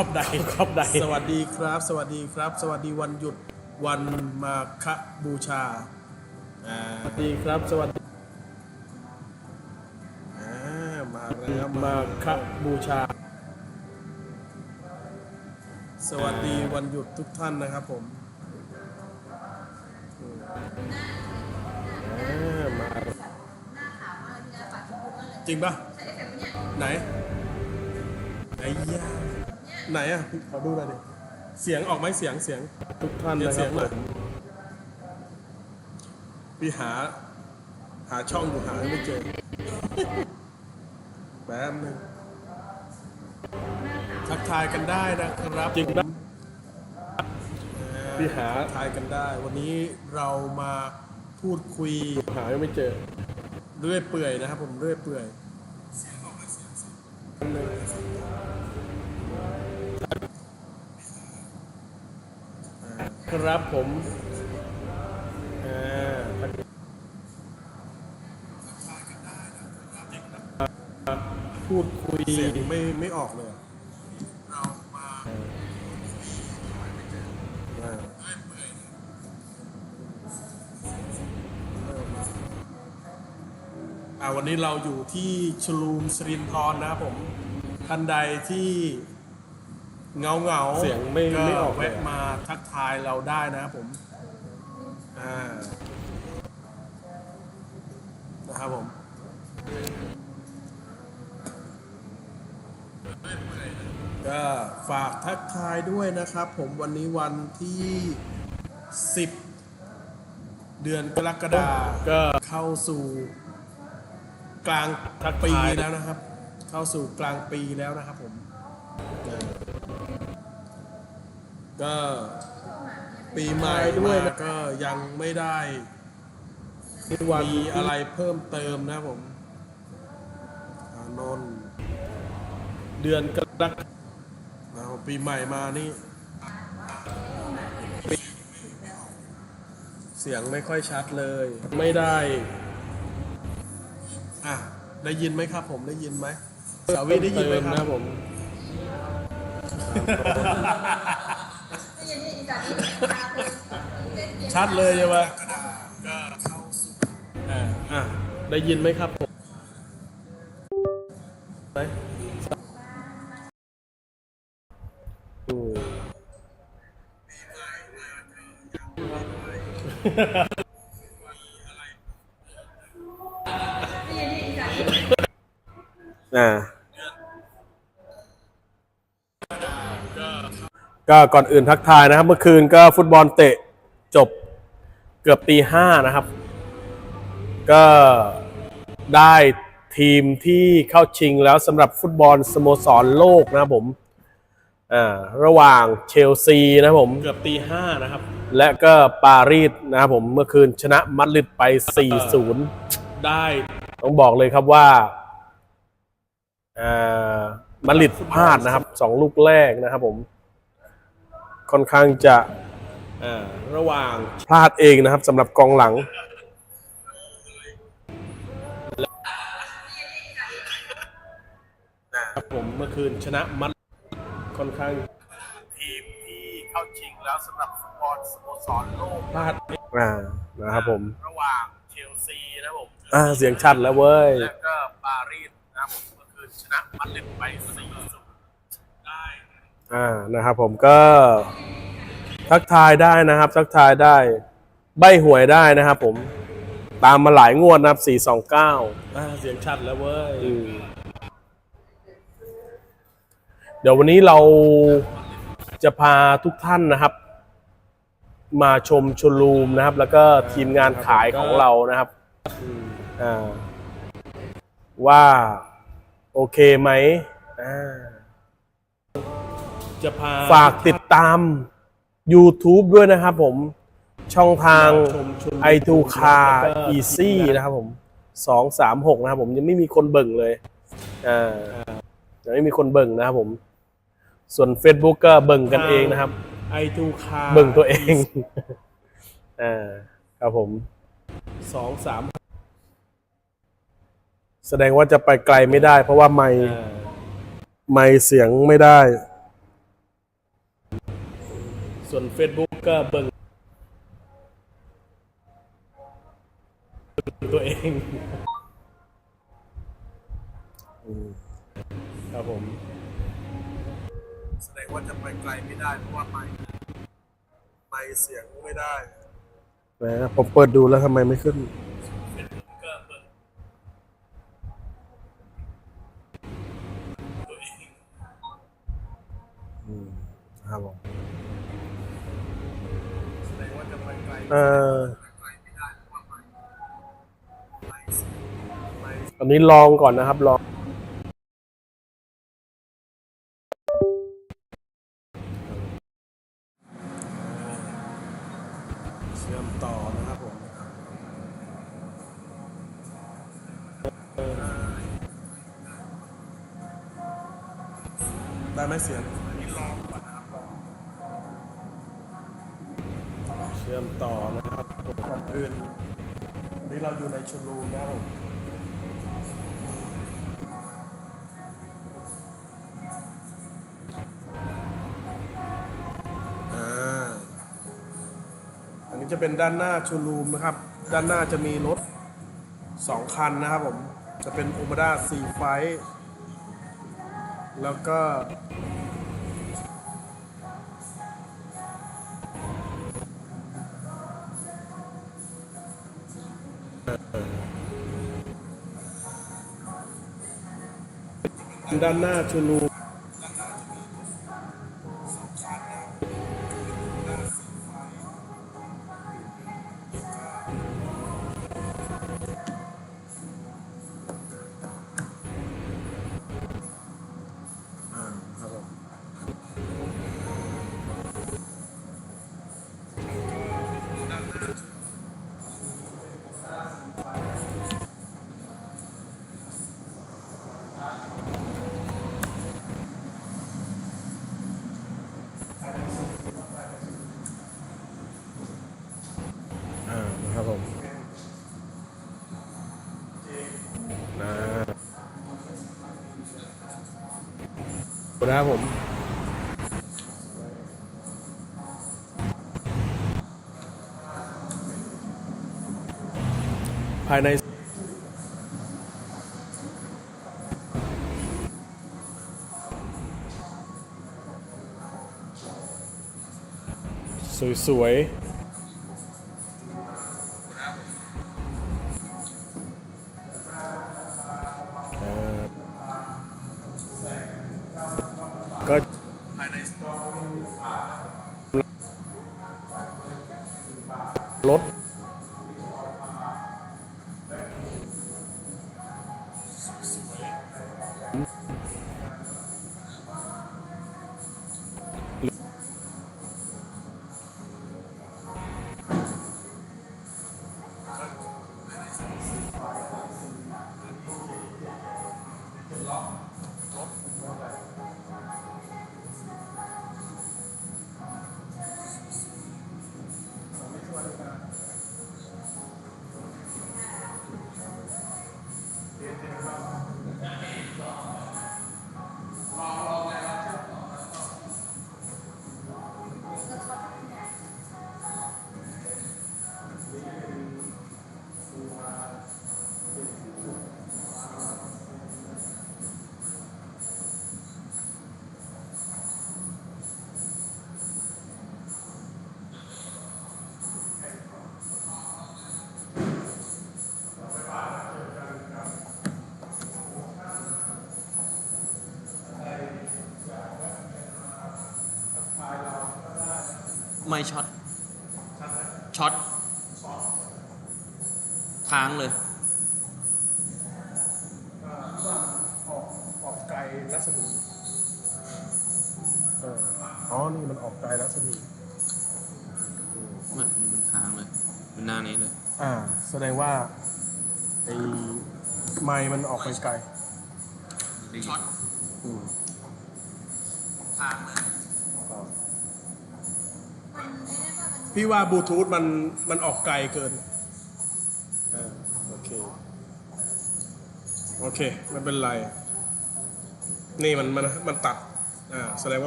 อบใดครอบใดสวัสดีครับ สวัสดีครับ สวัสดีวันหยุดวันมาฆบูชาอ่าสวัสดีครับ สวัสดีอ่ามาแล้วมาคบูชา สวัสดีวันหยุดทุกท่านนะครับผมอ่ามาจริงปะไหนไอ้ยา ไหนอะขอดูหน่อยดิเสียงออกไหมเสียงเสียงทุกท่านเดี๋ยวนะคเสีรัยบงหน่อยพี่หา หาช่องอยู่หาไม่เจอ แป๊บนึงทักทายกันได้นะครับจริงผนะมพี่หา ทักทายกันได้ วันนี้เรามาพูดคุย หายังไม่เจอ เรื่อยเปื่อยนะครับผมเรื่อยเปื่อย ครับผมพูดคุย เสียงไม่ไม่ออกเลยอะอ่าอ่าวันนี้เราอยู่ที่ชลูมสรินทรนะครับผม ท่านใดที่ เงาเงาๆเสียงไม่ก็ไม่ออกเลยแวะมาทักทายเราได้นะครับผมอ่านะครับผมก็ฝากทักทายด้วยนะครับ ผมวันนี้วันที่ 10 เดือนกรกฎาคมก็ เข้าสู่กลางทักปีทาย แล้วนะครับ เข้าสู่กลางปีแล้วนะครับผม ก็ปีใหม่ด้วยมานะก็ยังไม่ได้วันมีอะไรเพิ่มเติมนะครับผมอานนท์เดือนกรกฎาคมนะครับปีใหม่มานี่ เสียงไม่ค่อยชัดเลย ไม่ได้ อะ ได้ยินไหมครับผมได้ยินไหมสาวีได้ยินไหมเติมคนะผม ชัดเลยใช่ไหมอ่าอะได้ยินไหมครับผมไหมอืมอ่า ก็ก่อนอื่นทักทายนะครับ เมื่อคืนก็ฟุตบอลเตะจบเกือบตีห้านะครับ ก็ได้ทีมที่เข้าชิงแล้วสำหรับฟุตบอลสโมสรโลกนะครับผมอ่าระหว่างเชลซีนะครับผมเกือบตีห้านะครับ และก็ปารีสนะครับผมเมื่อคืนชนะมัดริดไป 4-0 ได้ ต้องบอกเลยครับว่าอ่ามัดริดพลาดนะครับสองลูกแรกนะครับผม ค่อนข้างจะอ่าระหว่างพลาดเองนะครับสำหรับกองหลัง ครับผมเมื่อคืนชนะมัดค่อนข้างทีมที่เข้าชิงแล้วสำหรับฟุตบอลสโมสรโลกพลาดอ่านะครับผม ระหว่างเชลซีนะครับผมอ่าเสียงชัดแล้วเว้ย และก็ปารีสนะครับผมเมื่อคืนชนะมัดริดไป4-0ได้ อ่านะครับผมก็ทักทายได้นะครับ ทักทายได้ ใบหวยได้นะครับผมตามมาหลายงวดนะครับ429อ่าเสียงชัดแล้วเว้ยอืมเดี๋ยววันนี้เราจะพาทุกท่านนะครับ มาชมชลูมนะครับ แล้วก็ทีมงานขายของเรานะครับอ่าว่า โอเคไหมอ่า จะพาฝากติดตาม YouTube ด้วยนะครับผมช่องทางชมชม i 2 Car แล้วก็ Easy นะครับผม236นะครับผมยังไม่มีคนเบิ่งเลยอ่ายังไม่มีคนเบิ่งนะครับผม ส่วน Facebook ก็เบิ่งกันเองนะครับไอทูคาเบิ่งตัวเองอ่าครับผมสองสามแสดงว่าจะไปไกลไม่ได้ เพราะว่าไม่อ่าไม่เสียงไม่ได้ ส่วน Facebook ก็เบิ่งตัวเองอืมครับผม แสดงว่าจะไปไกลไม่ได้เพราะว่าไปไปเสียงไม่ได้แหมผมเปิดดูแล้วทำไมไม่ขึ้น อืมครับผม แสดงว่าจะไปไกล เออ ไกลไม่ได้เพราะว่าไป อันนี้ลองก่อนนะครับลอง เชื่อมต่อนะครับผมได้ไหมเสียงเชื่อมต่อนะครับก่อนอื่น นนี้เราอยู่ในชมรมนะครับผมอ่าอันนี้จะเป็นด้านหน้าชูรูมนะครับ ด้านหน้าจะมีรถสองคันนะครับผม จะเป็น o ม a ด้าซีไฟแล้วก็ ด้านหน้าชูนู อ่านะครับผมนะนะครับผมภายใน สวย どうぞ。 ไม่ช็อตช็อตค้างเลยออกออกไกลรัศมีเอออ๋อ นี่มันออกไกลรัศมีมันมันค้างเลย มันหน้านี้เลย อ่า แสดงว่าไอ้ไม้มันออกไปไกลช็อตอืมค้างเลย พี่ว่าบลูทูธมันมันออกไกลเกินอ่าโอเค โอเคไม่เป็นไร นี่มันมันมันตัด อ่า แสดงว่า